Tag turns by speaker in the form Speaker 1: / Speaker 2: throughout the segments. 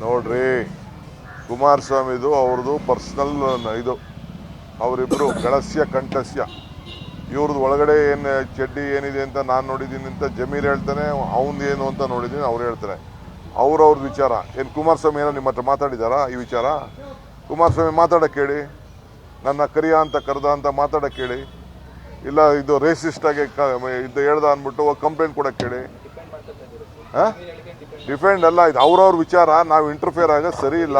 Speaker 1: ನೋಡ್ರಿ, ಕುಮಾರಸ್ವಾಮಿದು ಅವ್ರದ್ದು ಪರ್ಸ್ನಲ್ ಇದು. ಅವರಿಬ್ಬರು ಗಳಸ್ಯ, ಕಂಠಸ್ಯ. ಇವ್ರದ್ದು ಒಳಗಡೆ ಏನು ಚಡ್ಡಿ ಏನಿದೆ ಅಂತ ನಾನು ನೋಡಿದ್ದೀನಿ ಅಂತ ಜಮೀರ್ ಹೇಳ್ತಾನೆ, ಅವನು ಏನು ಅಂತ ನೋಡಿದ್ದೀನಿ, ಅವ್ರು ಹೇಳ್ತಾರೆ. ಅವ್ರವ್ರ ವಿಚಾರ. ಏನು ಕುಮಾರಸ್ವಾಮಿ ಏನೋ ನಿಮ್ಮ ಹತ್ರ ಮಾತಾಡಿದಾರಾ ಈ ವಿಚಾರ? ಕುಮಾರಸ್ವಾಮಿ ಮಾತಾಡಕ್ಕೆ ಹೇಳಿ ನನ್ನ ಕರಿಯ ಅಂತ ಕರೆದ ಅಂತ ಮಾತಾಡಕ್ಕೆ ಹೇಳಿ ಇಲ್ಲ, ಇದು ರೇಸಿಸ್ಟಾಗಿ ಕ- ಇದು ಹೇಳ್ದ ಅಂದ್ಬಿಟ್ಟು ಕಂಪ್ಲೇಂಟ್ ಕೊಡಕ್ಕೆ ಹೇಳಿ ಡಿಫೆಂಡ್ ಅಲ್ಲ, ಇದು ಅವ್ರವ್ರ ವಿಚಾರ, ನಾವು ಇಂಟರ್ಫಿಯರ್ ಆಗೋದು ಸರಿ ಇಲ್ಲ.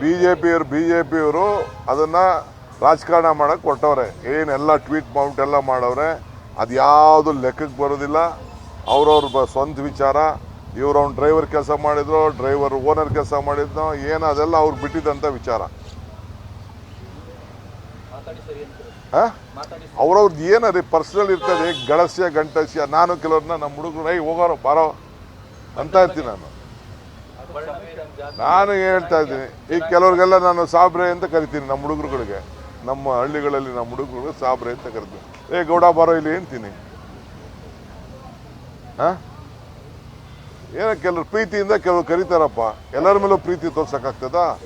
Speaker 1: ಬಿ ಜೆ ಪಿಯವರು ಬಿ ಜೆ ಪಿಯವರು ಅದನ್ನು ರಾಜಕಾರಣ ಮಾಡಕ್ಕೆ ಕೊಟ್ಟವ್ರೆ ಏನೆಲ್ಲ ಟ್ವೀಟ್ ಮೌಂಟ್ ಎಲ್ಲ ಮಾಡವ್ರೆ, ಅದು ಯಾವುದು ಲೆಕ್ಕಕ್ಕೆ ಬರೋದಿಲ್ಲ. ಅವ್ರವ್ರ ಸ್ವಂತ ವಿಚಾರ. ಇವ್ರು ಅವ್ನು ಡ್ರೈವರ್ ಕೆಲಸ ಮಾಡಿದ್ರು ಡ್ರೈವರ್ ಓನರ್ ಕೆಲಸ ಮಾಡಿದ್ನೋ, ಏನು ಅದೆಲ್ಲ ಅವ್ರು ಬಿಟ್ಟಿದ್ದಂಥ ವಿಚಾರ. ಹಾಂ? ಅವ್ರವ್ರದ್ದು ಏನದೇ? ಪರ್ಸನಲ್ ಇರ್ತದೆ ಗಳಸ್ಯ ಗಂಟಸ್ಯ ನಾನು ಕೆಲವ್ರನ್ನ ನಮ್ಮ ಹುಡುಗರು ಐ ಹೋಗೋರು ಬಾರೋ. ಅಂತ ಇರ್ತೀನಿ ನಾನು. ನಾನು ಹೇಳ್ತಾ ಇದ್ದೀನಿ. ಈಗ ಕೆಲವ್ರಿಗೆಲ್ಲ ನಾನು ಸಾಬ್ರೆ ಅಂತ ಕರಿತೀನಿ ನಮ್ಮ ಹುಡುಗರುಗಳಿಗೆ. ನಮ್ಮ ಹಳ್ಳಿಗಳಲ್ಲಿ ನಮ್ಮ ಹುಡುಗರುಗಳಿಗೆ ಸಾಬ್ರೆ ಅಂತ ಕರಿತೀನಿ. ಏ ಗೌಡ ಬಾರೋ ಇಲ್ಲಿ ಅಂತೀನಿ. ಹಾ? ಏನೋ ಕೆಲವ್ರು ಪ್ರೀತಿಯಿಂದ ಕೆಲವ್ರು ಕರೀತಾರಪ್ಪ. ಎಲ್ಲರ ಮೇಲೂ ಪ್ರೀತಿ ತೋರ್ಸಕ್ಕಾಗ್ತದಾ?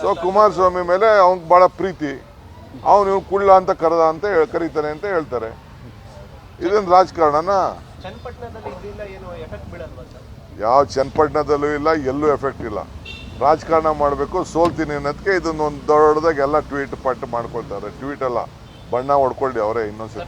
Speaker 1: ಸೊ ಕುಮಾರಸ್ವಾಮಿ ಮೇಲೆ ಅವ್ನಿಗೆ ಭಾಳ ಪ್ರೀತಿ. ಅವನು ಕುಳ್ಳ ಅಂತ ಕರೆದ ಅಂತ ಹೇಳ್- ಕರೀತಾನೆ ಅಂತ ಹೇಳ್ತಾರೆ. ಇದೊಂದು ರಾಜಕಾರಣನ? ಯಾವ ಚನ್ನಪಟ್ಟಣದಲ್ಲೂ ಇಲ್ಲ ಎಲ್ಲೂ ಎಫೆಕ್ಟ್ ಇಲ್ಲ. ರಾಜಕಾರಣ ಮಾಡಬೇಕು ಸೋಲ್ತೀನಿ ಅನ್ನೋದಕ್ಕೆ ಇದನ್ನೊಂದು ದೊಡ್ಡದಾಗ ದೊಡ್ಡದಾಗಿ ಎಲ್ಲ ಟ್ವೀಟ್ ಪಟ್ಟು ಮಾಡ್ಕೊಳ್ತಾರೆ. ಟ್ವೀಟ್ ಅಲ್ಲ ಬಣ್ಣ ಹೊಡ್ಕೊಳ್ಳಿ ಅವರೇ ಇನ್ನೊಂದ್ಸತಿ.